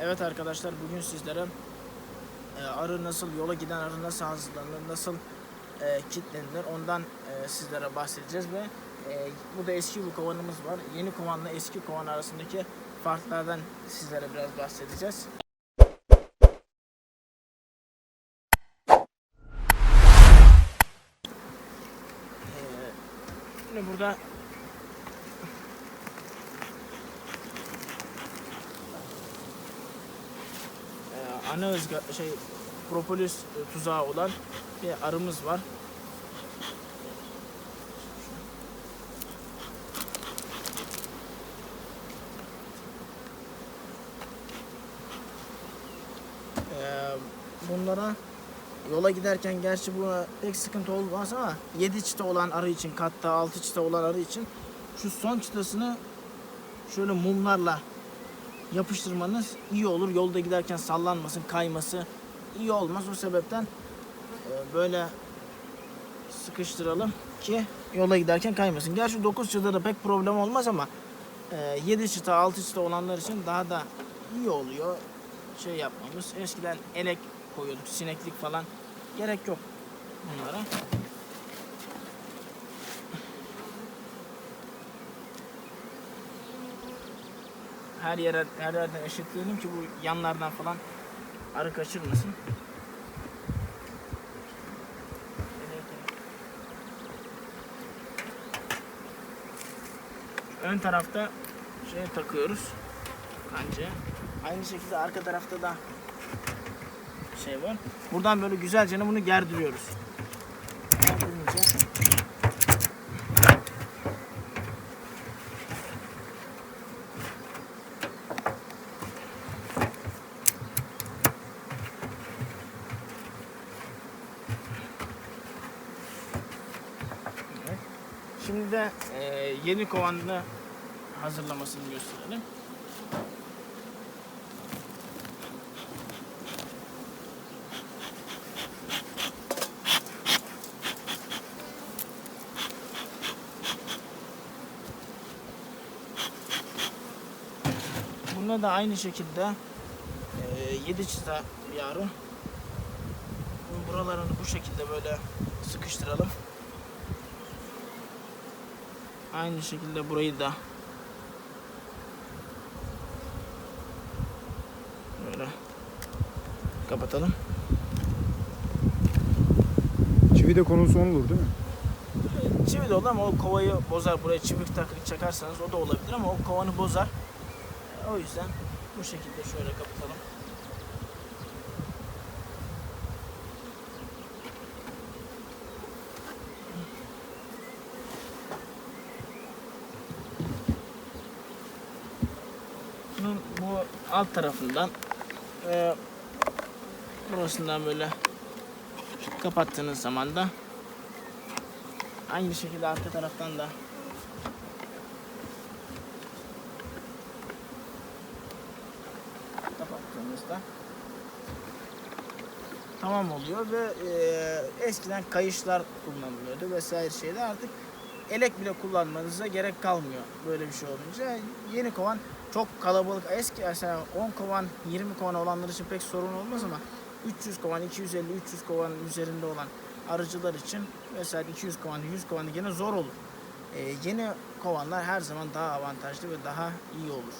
Evet arkadaşlar bugün sizlere e, arı nasıl yola giden arı nasıl hazırlanır, nasıl e, kitlenilir ondan e, sizlere bahsedeceğiz ve e, burada eski bir kovanımız var. Yeni kovanla eski kovan arasındaki farklardan sizlere biraz bahsedeceğiz. E, burada e, ana ızga şey propolis e, tuzağı olan bir arımız var. E, bunlara yola giderken gerçi bu pek sıkıntı olmaz ama 7 çıta olan arı için katta 6 çıta olan arı için şu son çıtasını şöyle mumlarla yapıştırmanız iyi olur. Yolda giderken sallanmasın, kayması iyi olmaz. O sebepten e, böyle sıkıştıralım ki yola giderken kaymasın. Gerçi 9 çıtada da pek problem olmaz ama 7 çıta, 6 çıta olanlar için daha da iyi oluyor. Şey yapmamız. Eskiden elek koyuyorduk, sineklik falan. Gerek yok bunlara. Her yere her yerden eşitleyelim ki bu yanlardan falan arı kaçırmasın. Ön tarafta şey takıyoruz. Bence. Aynı şekilde arka tarafta da şey var. Buradan böyle güzelce bunu gerdiriyoruz. Şimdi de e, yeni kovanını hazırlamasını gösterelim. Bunda da aynı şekilde e, 7 çıta bir arı. Bunun buralarını bu şekilde böyle sıkıştıralım. Aynı şekilde burayı da böyle kapatalım. Çivi de konusu olur değil mi? Çivi de olur ama o kovayı bozar. Buraya çivik takıp çakarsanız o da olabilir ama o kovanı bozar. O yüzden bu şekilde şöyle kapatalım. Bunun bu alt tarafından ve burasından böyle kapattığınız zaman da aynı şekilde arka taraftan da kapattığımızda tamam oluyor ve e, eskiden kayışlar kullanılıyordu vesaire şeyler. Artık elek bile kullanmanıza gerek kalmıyor böyle bir şey olunca. Yeni kovan çok kalabalık eski mesela 10 kovan 20 kovan olanlar için pek sorun olmaz ama 300 kovan 250 300 kovan üzerinde olan arıcılar için mesela 200 kovan 100 kovan gene zor olur. E, yeni kovanlar her zaman daha avantajlı ve daha iyi olur.